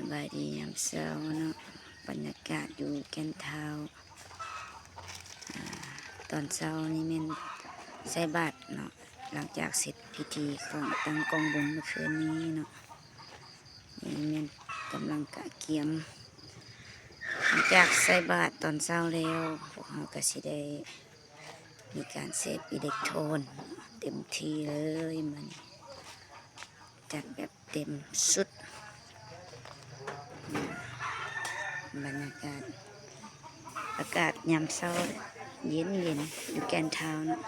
สบายดียามเช้าเนาะบรรยากาศอยู่แก่นเท้าอ่าตอนเช้านี่ม่นใส่บาตรเนาะหลังจากเสร็จพิธีของตั้งกองบุญเมื่อคืนนี้เนาะนี่ม่นกำลังกะเกียม หลังจากใส่บาตรตอนเช้าแล้วพวกเราก็สิได้มีการเสพอิเล็กโทรนเต็มที่เลยมันจัดแบบเต็มสุด บรรยากาศ อากาศยามเช้าเย็นเย็นอยู่แกนเท้านะ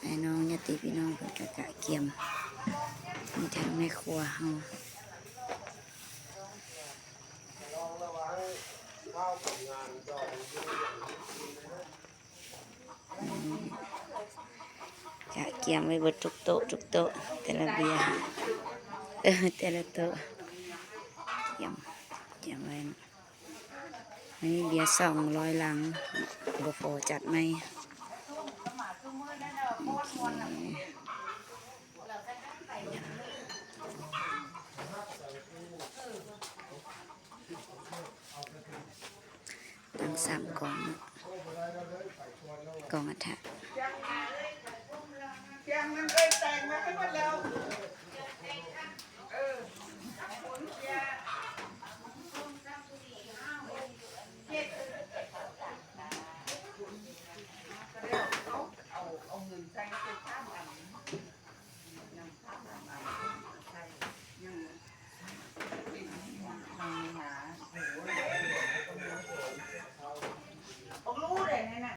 ไอ้น้องญาติพี่น้องเพิ่นกะกะเกียมมีทางแม่ครัวเฮากะเกียมไว้บดทุกโต๊ะทุกโต๊ะแต่ละเบียร์เออแต่ละโต๊ะียมเจียมไว้อันนี้เบียร์สองร้อยลังบโฟจัดไหมตั้งสามกล่องกล่องอัฐะ